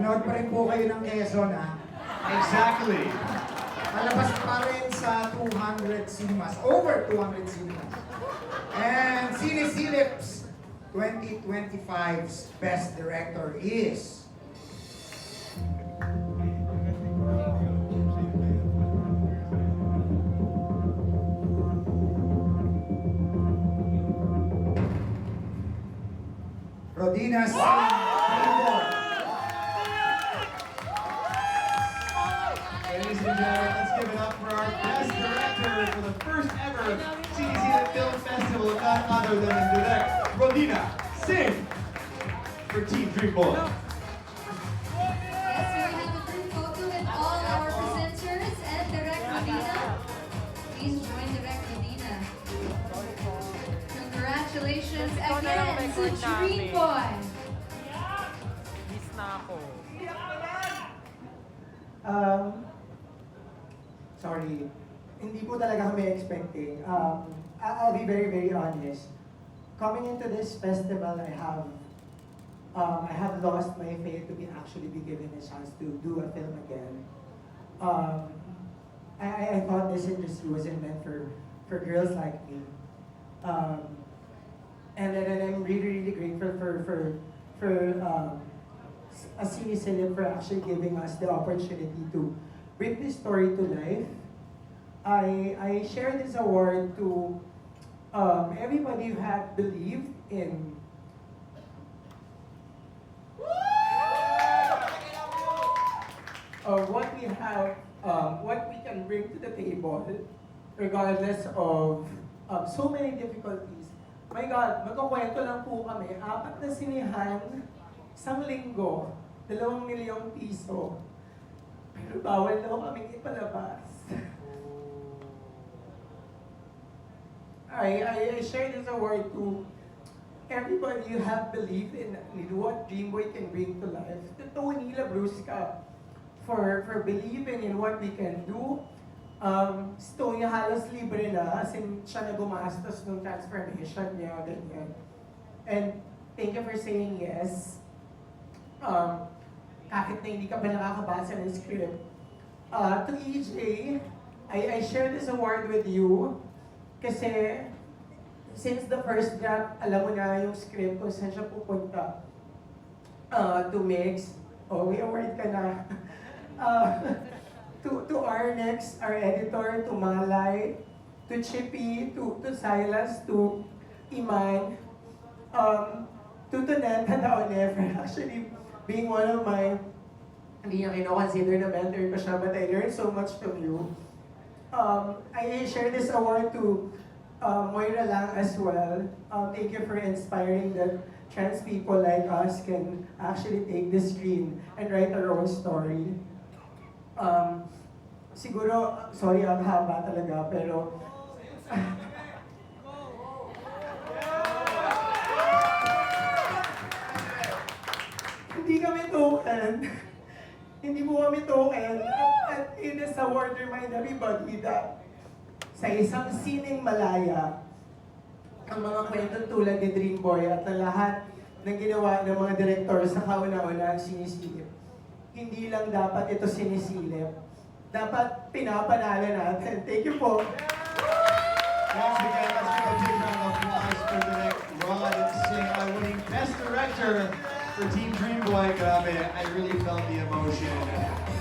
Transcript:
Manood pa rin po kayo ng Quezon, ha? Exactly. Malabas pa rin sa 200 cinemas. Over 200 cinemas. And Cine Philips 2025's Best Director is... Rodina Singh. Ladies and gentlemen, let's give it up for our best director for the first ever CDC Film Festival, none other than direct Rodina Singh for Team Dream Boy. Yes, we have a group photo with all our presenters and Direct Medina. Please join Direct Medina. Congratulations again to Dream Boy. Miss na ako. Um, sorry. Hindi po talaga kami expecting. Um, I'll be very, very honest. Coming into this festival, I have um, I have lost my faith to be actually be given a chance to do a film again. Um, I, I, thought this industry wasn't meant for, for girls like me. Um, and and I'm really, really grateful for, for, for um, a Cine Celeb for actually giving us the opportunity to bring this story to life. I, I share this award to um, everybody who had believed in uh, what we have, um, what we can bring to the table, regardless of um, so many difficulties. My God, magkakwento lang po kami, apat na sinihan, isang linggo, dalawang milyong piso. Pero bawal daw kaming ipalabas. I, I, I share this award to everybody who have believed in, in what Dreamboy can bring to life. To Tony Labrusca for, for believing in what we can do. Um, si Tony halos libre na, as in siya na gumastos ng transformation niya, ganyan. And thank you for saying yes. Um, kahit na hindi ka pa nakakabasa ng script. Uh, to EJ, I, I share this award with you kasi since the first draft, alam mo na yung script kung saan siya pupunta. Uh, to Mix, oh, may award ka na. Uh, to, to our next, our editor, to Malay, to Chippy, to, to Silas, to Iman, um, to Toneta Daone for actually being one of my, hindi niya kino-consider na mentor ko siya, but I learned so much from you. Um, I share this award to uh, Moira Lang as well. Um, thank you for inspiring that trans people like us can actually take the screen and write our own story. Um, siguro, sorry, ang haba talaga, pero token. hindi po kami token. At, at in this award, remind everybody that sa isang sining malaya, ang mga kwento tulad ni Dream Boy at na lahat ng ginawa ng mga direktor sa kauna-una ang sinisilip. Hindi lang dapat ito sinisilip. Dapat pinapanalo natin. Thank you po. Once again, let's give a big round of applause for direct Rod Singh, winning Best Director for Team Dream Boy. Grabe, I really felt the emotion.